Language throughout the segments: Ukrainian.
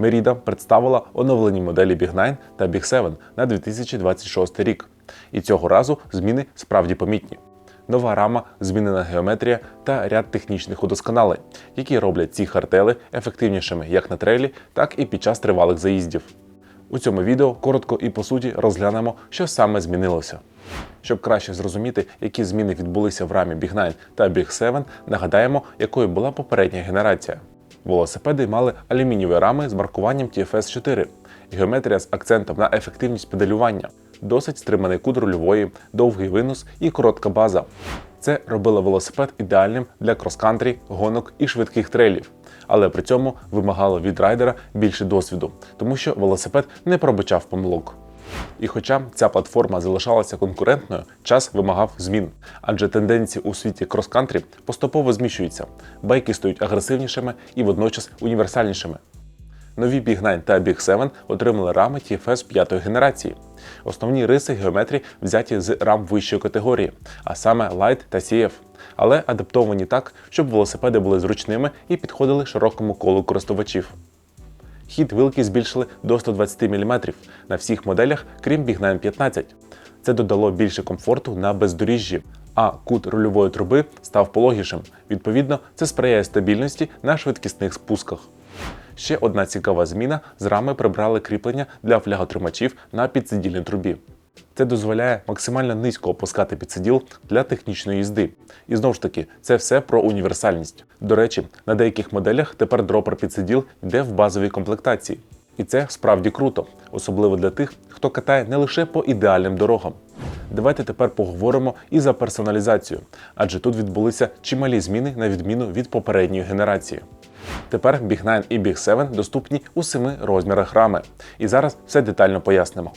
Merida представила оновлені моделі Big 9 та Big 7 на 2026 рік. І цього разу зміни справді помітні. Нова рама, змінена геометрія та ряд технічних удосконалень, які роблять ці хартели ефективнішими як на трейлі, так і під час тривалих заїздів. У цьому відео коротко і по суті розглянемо, що саме змінилося. Щоб краще зрозуміти, які зміни відбулися в рамі Big 9 та Big 7, нагадаємо, якою була попередня генерація. Велосипеди мали алюмінієві рами з маркуванням TFS 4, геометрія з акцентом на ефективність педалювання, досить стриманий кут рульової, довгий винос і коротка база. Це робило велосипед ідеальним для крос-кантрі, гонок і швидких трейлів, але при цьому вимагало від райдера більше досвіду, тому що велосипед не пробачав помилок. І хоча ця платформа залишалася конкурентною, час вимагав змін, адже тенденції у світі крос-кантрі поступово зміщуються, байки стають агресивнішими і водночас універсальнішими. Нові Big 9 та Big 7 отримали рами TFS 5 генерації. Основні риси геометрії взяті з рам вищої категорії, а саме Light та CF, але адаптовані так, щоб велосипеди були зручними і підходили широкому колу користувачів. Хід вилки збільшили до 120 мм на всіх моделях, крім Big 9 15. Це додало більше комфорту на бездоріжжі, а кут рульової труби став пологішим. Відповідно, це сприяє стабільності на швидкісних спусках. Ще одна цікава зміна з рами прибрали кріплення для фляготримачів на підсидільній трубі. Це дозволяє максимально низько опускати підсиділ для технічної їзди. І знову ж таки, це все про універсальність. До речі, на деяких моделях тепер дропер підсиділ йде в базовій комплектації. І це справді круто, особливо для тих, хто катає не лише по ідеальним дорогам. Давайте тепер поговоримо і за персоналізацію, адже тут відбулися чималі зміни на відміну від попередньої генерації. Тепер Big 9 і Big 7 доступні у семи розмірах рами. І зараз все детально пояснимо.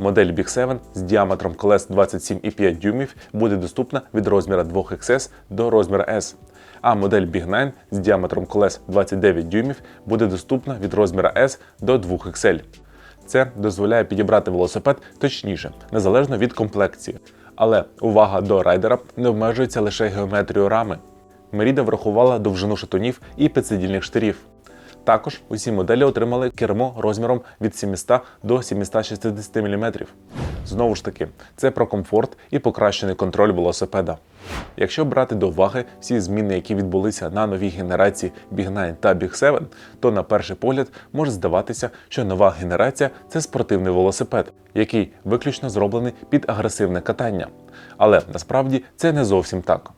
Модель Big 7 з діаметром колес 27,5 дюймів буде доступна від розміра 2XS до розміра S. А модель Big 9 з діаметром колес 29 дюймів буде доступна від розміра S до 2XL. Це дозволяє підібрати велосипед точніше, незалежно від комплекції. Але увага до райдера не обмежується лише геометрією рами. Меріда врахувала довжину шатунів і підсидільних штирів. Також усі моделі отримали кермо розміром від 700 до 760 мм. Знову ж таки, це про комфорт і покращений контроль велосипеда. Якщо брати до уваги всі зміни, які відбулися на новій генерації Big 9 та Big 7, то на перший погляд може здаватися, що нова генерація це спортивний велосипед, який виключно зроблений під агресивне катання. Але насправді це не зовсім так.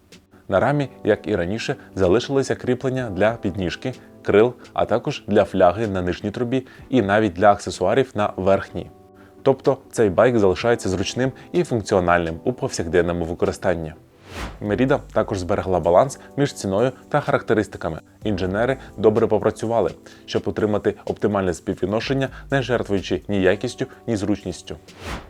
На рамі, як і раніше, залишилися кріплення для підніжки, крил, а також для фляги на нижній трубі і навіть для аксесуарів на верхній. Тобто цей байк залишається зручним і функціональним у повсякденному використанні. Меріда також зберегла баланс між ціною та характеристиками. Інженери добре попрацювали, щоб отримати оптимальне співвідношення, не жертвуючи ні якістю, ні зручністю.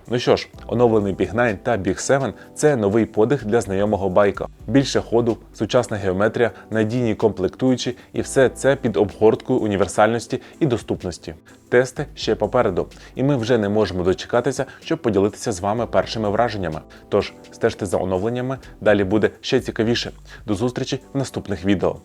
Ну що ж, оновлений Big 9 та Big 7 – це новий подих для знайомого байка. Більше ходу, сучасна геометрія, надійні комплектуючі і все це під обгорткою універсальності і доступності. Тести ще попереду, і ми вже не можемо дочекатися, щоб поділитися з вами першими враженнями. Тож стежте за оновленнями, далі буде ще цікавіше. До зустрічі в наступних відео.